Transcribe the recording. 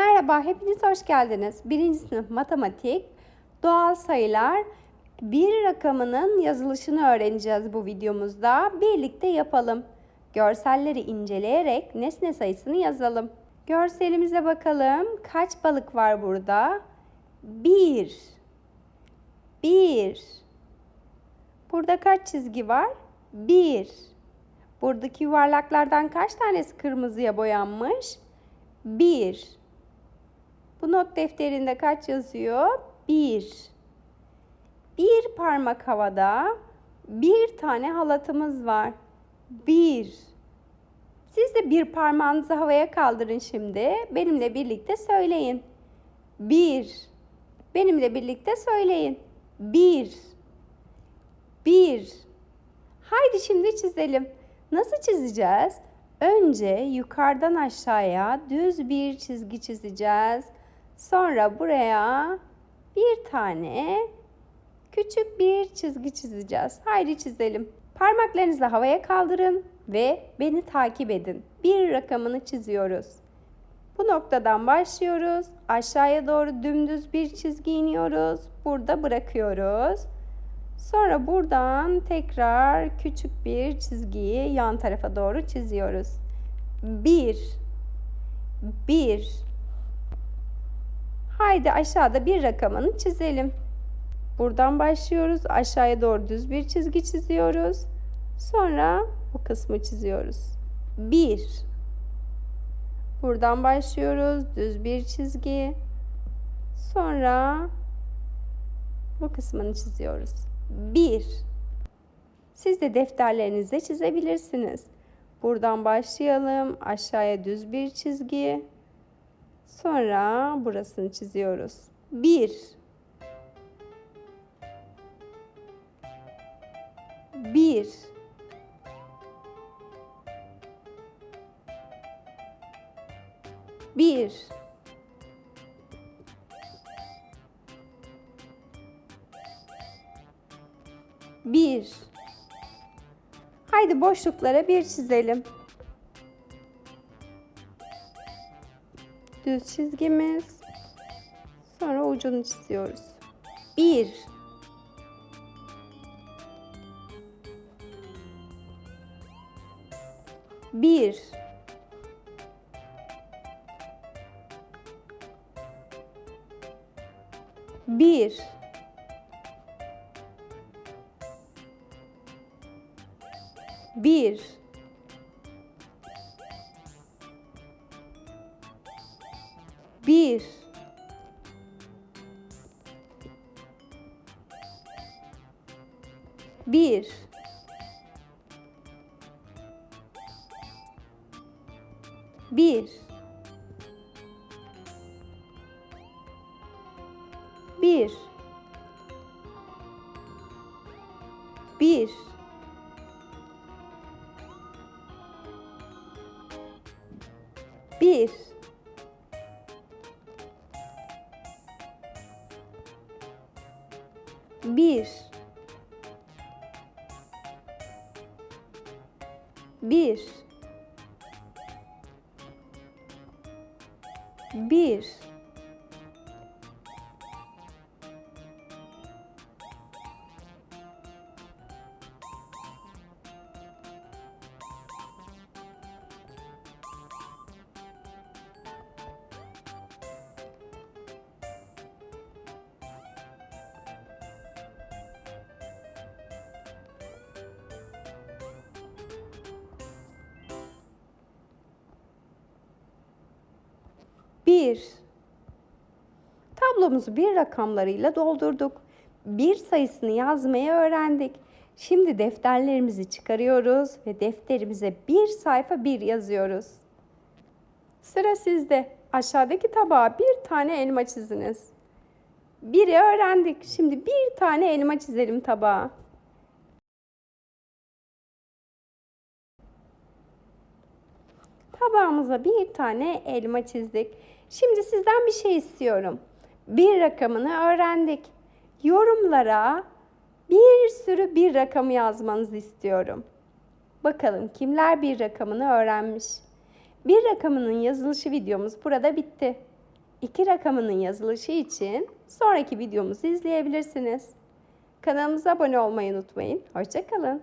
Merhaba, hepiniz hoş geldiniz. Birinci sınıf matematik, doğal sayılar, bir rakamının yazılışını öğreneceğiz bu videomuzda. Birlikte yapalım. Görselleri inceleyerek nesne sayısını yazalım. Görselimize bakalım. Kaç balık var burada? Bir. Bir. Burada kaç çizgi var? Bir. Buradaki yuvarlaklardan kaç tanesi kırmızıya boyanmış? Bir. Bu not defterinde kaç yazıyor? Bir. Bir parmak havada bir tane halatımız var. Bir. Siz de bir parmağınızı havaya kaldırın şimdi. Benimle birlikte söyleyin. Bir. Benimle birlikte söyleyin. Bir. Bir. Haydi şimdi çizelim. Nasıl çizeceğiz? Önce yukarıdan aşağıya düz bir çizgi çizeceğiz. Sonra buraya bir tane küçük bir çizgi çizeceğiz. Haydi çizelim. Parmaklarınızı havaya kaldırın ve beni takip edin. Bir rakamını çiziyoruz. Bu noktadan başlıyoruz. Aşağıya doğru dümdüz bir çizgi iniyoruz. Burada bırakıyoruz. Sonra buradan tekrar küçük bir çizgiyi yan tarafa doğru çiziyoruz. Bir. Bir. Haydi aşağıda bir rakamını çizelim. Buradan başlıyoruz. Aşağıya doğru düz bir çizgi çiziyoruz. Sonra bu kısmı çiziyoruz. Bir. Buradan başlıyoruz. Düz bir çizgi. Sonra bu kısmını çiziyoruz. 1. Siz de defterlerinizde çizebilirsiniz. Buradan başlayalım. Aşağıya düz bir çizgi. Sonra burasını çiziyoruz. 1. 1 1 Bir. Haydi boşluklara bir çizelim. düz çizgimiz. Sonra ucunu çiziyoruz. 1 1 1 1 Bir. Bir. Bir. Bir. Bir. Bir. Bir. Bir. Bir. Tablomuzu bir rakamlarıyla doldurduk. Bir sayısını yazmayı öğrendik. Şimdi defterlerimizi çıkarıyoruz ve defterimize bir sayfa bir yazıyoruz. Sıra sizde. Aşağıdaki tabağa bir tane elma çiziniz. Biri öğrendik. Şimdi bir tane elma çizelim tabağa. Tabağımıza bir tane elma çizdik. Şimdi sizden bir şey istiyorum. Bir rakamını öğrendik. Yorumlara bir sürü bir rakamı yazmanızı istiyorum. Bakalım kimler bir rakamını öğrenmiş. Bir rakamının yazılışı videomuz burada bitti. iki rakamının yazılışı için sonraki videomuzu izleyebilirsiniz. Kanalımıza abone olmayı unutmayın. Hoşçakalın.